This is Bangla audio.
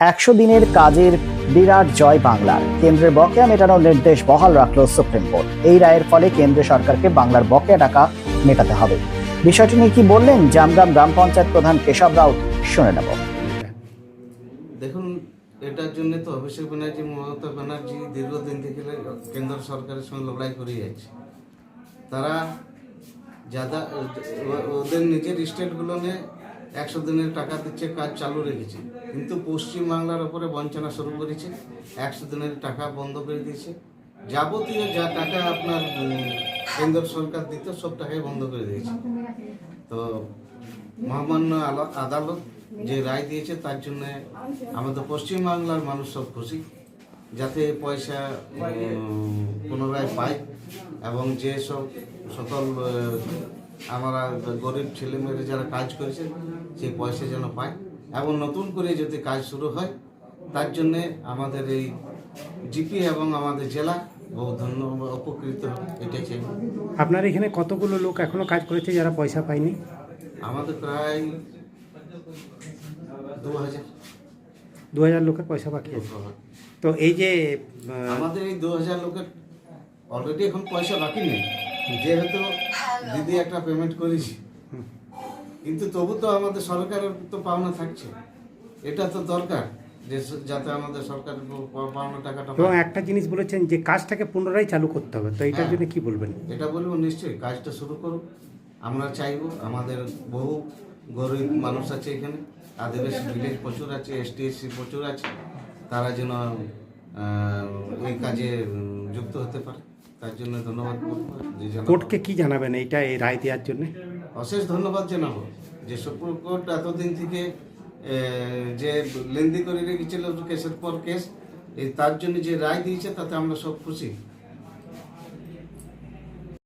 একশো দিনের কাজের বিরাট জয় বাংলার। কেন্দ্রের বকেয়া মেটানোর নির্দেশ বহাল রাখল সুপ্রিম কোর্ট। এই রায়ের ফলে কেন্দ্র সরকারকে বাংলার বকেয়া টাকা মেটাতে হবে। বিষয়টি নিয়ে কি বললেন জামগ্রাম গ্রাম পঞ্চায়েত প্রধান কেশব রাউত, শুনে নেব। দেখুন, এটার জন্য তো অভিষেক ব্যানার্জি, মমতা ব্যানার্জি দীর্ঘদিন থেকে কেন্দ্র সরকারের সঙ্গে লড়াই করে যাচ্ছে। তারা ও- ওদের নিজের স্টেটগুলো নিয়ে একশো দিনের টাকা দিচ্ছে, কাজ চালু রেখেছে। কিন্তু পশ্চিম বাংলার ওপরে বঞ্চনা শুরু করেছে, একশো দিনের টাকা বন্ধ করে দিয়েছে। যাবতীয় যা টাকা আপনার কেন্দ্র সরকার দিত, সব টাকাই বন্ধ করে দিয়েছে। তো মহামান্য আদালত যে রায় দিয়েছে, তার জন্য আমাদের পশ্চিম বাংলার মানুষ সব খুশি, যাতে পয়সা পুনরায় পায় এবং যে সব সকল আমরা গরিব ছেলেমেয়েরা যারা কাজ করেছে সেই পয়সা যেন পায়। এবং নতুন করে যদি কাজ শুরু হয় তার জন্যে আমাদের এই জিপি এবং আমাদের জেলা বহু ধন্যবাদ উপকৃত হবে এটাই চাই। আপনার এখানে কতগুলো লোক এখনও কাজ করেছে যারা পয়সা পায়নি? আমাদের প্রায় দু হাজার দু হাজার লোকের পয়সা বাকি আছে। তো এই যে আমাদের এই দু হাজার লোকের অলরেডি এখন পয়সা বাকি নেই। যেহেতু দিদি একটা পেমেন্ট করেছি। কিন্তু তবু তো আমাদের সরকারের তো পাওনা থাকছে। এটা তো দরকার যে যাতে আমাদের সরকারের পাওনা টাকাটা এবং একটা জিনিস বলেছেন যে কাজটাকে পুনরায় চালু করতে হবে। তো এটার হ্যাঁ। জন্য কি বলবেন? এটা বলব নিশ্চয়ই কাজটা শুরু করুক। আমরা চাইব আমাদের বহু গরিব মানুষ আছে এখানে। আদিবাসী ভিলেজ প্রচুর আছে এসটি এসসি প্রচুর আছে। তারা যেন এই কাজে যুক্ত হতে পারে। তার জন্য ধন্যবাদ কোর্টকে কি জানাবেন এইটা এই রায় দেওয়ার জন্য? অশেষ ধন্যবাদ জানাব। যে সুপ্রিম কোর্ট এতদিন থেকে যে লেন্দি করে রেখেছিল কেসের পর কেস এই তার জন্য যে রায় দিয়েছে তাতে আমরা সব খুশি।